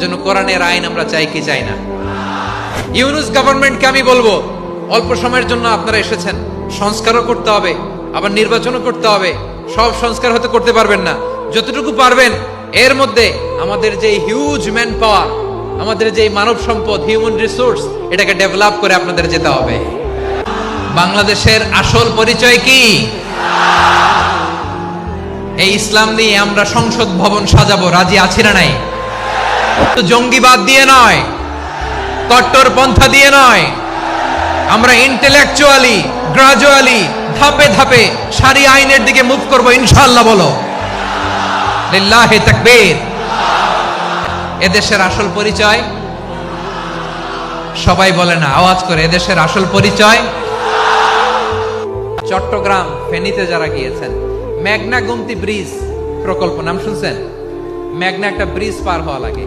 এজন্য কোরআনের আইন আমরা চাই কি চাই না? ইউনুস গভর্নমেন্টকে আমি বলব, অল্প সময়ের জন্য আপনারা এসেছেন, সংস্কারও করতে হবে, আবার নির্বাচনও করতে হবে, সব সংস্কার হতে করতে পারবেন না। যতটুকু পারবেন, এর মধ্যে আমাদের যে হিউজ ম্যান পাওয়ার আমাদের যে মানব সম্পদ হিউম্যান রিসোর্স এটাকে ডেভেলপ করে আপনাদের যেতে হবে। বাংলাদেশের আসল পরিচয় কি? এই ইসলাম নিয়ে আমরা সংসদ ভবন সাজাবো, রাজি আছি না নাই? জঙ্গিবাদ দিয়ে নয়, কট্টর পন্থা দিয়ে নয়। আমরা ইন্টেলেকচুয়ালি গ্রাজুয়ালি ধাপে ধাপে সারি আইনের দিকে মুভ করব, ইনশাআল্লাহ বলো। এদেশের আসল পরিচয়? সবাই বলে না, আওয়াজ করে, এদেশের আসল পরিচয়? চট্টগ্রাম ফেনীতে যারা গিয়েছেন, মেঘনা গুমতি ব্রিজ প্রকল্প, নাম শুনছেন? মেঘনা একটা ব্রিজ পার হওয়া লাগে।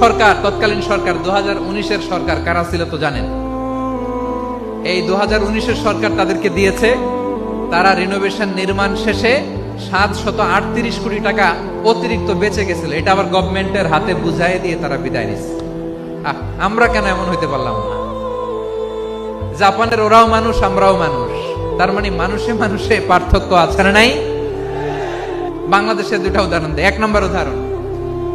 সরকার, তৎকালীন সরকার দু উনিশের সরকার কারা ছিল তো জানেন? এই দু উনিশের সরকার তাদেরকে দিয়েছে, তারা রিনোভেশন নির্মাণ শেষে সাত শত আটত্রিশ কোটি টাকা অতিরিক্ত বেঁচে গেছিল। এটা আবার গভর্নমেন্টের হাতে বুঝাই দিয়ে তারা বিদায় নিচ্ছে আমরা কেন এমন হইতে পারলাম না? জাপানের ওরাও মানুষ, আমরাও মানুষ। তার মানে মানুষে মানুষে পার্থক্য আছে না নাই? বাংলাদেশের দুটা উদাহরণ দেয় এক নম্বর উদাহরণ।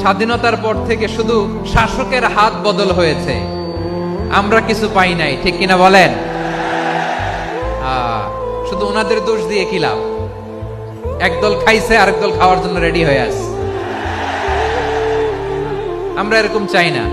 স্বাধীনতার পর থেকে শুধু শাসকের হাত বদল হয়েছে। আমরা কিছু পাই নাই, ঠিক কিনা বলেন? শুধু ওনাদের দোষ দিয়ে কি লাভ? একদল খাইছে আরেক দল খাওয়ার জন্য রেডি হয়ে আছে। আমরা এরকম চাই না।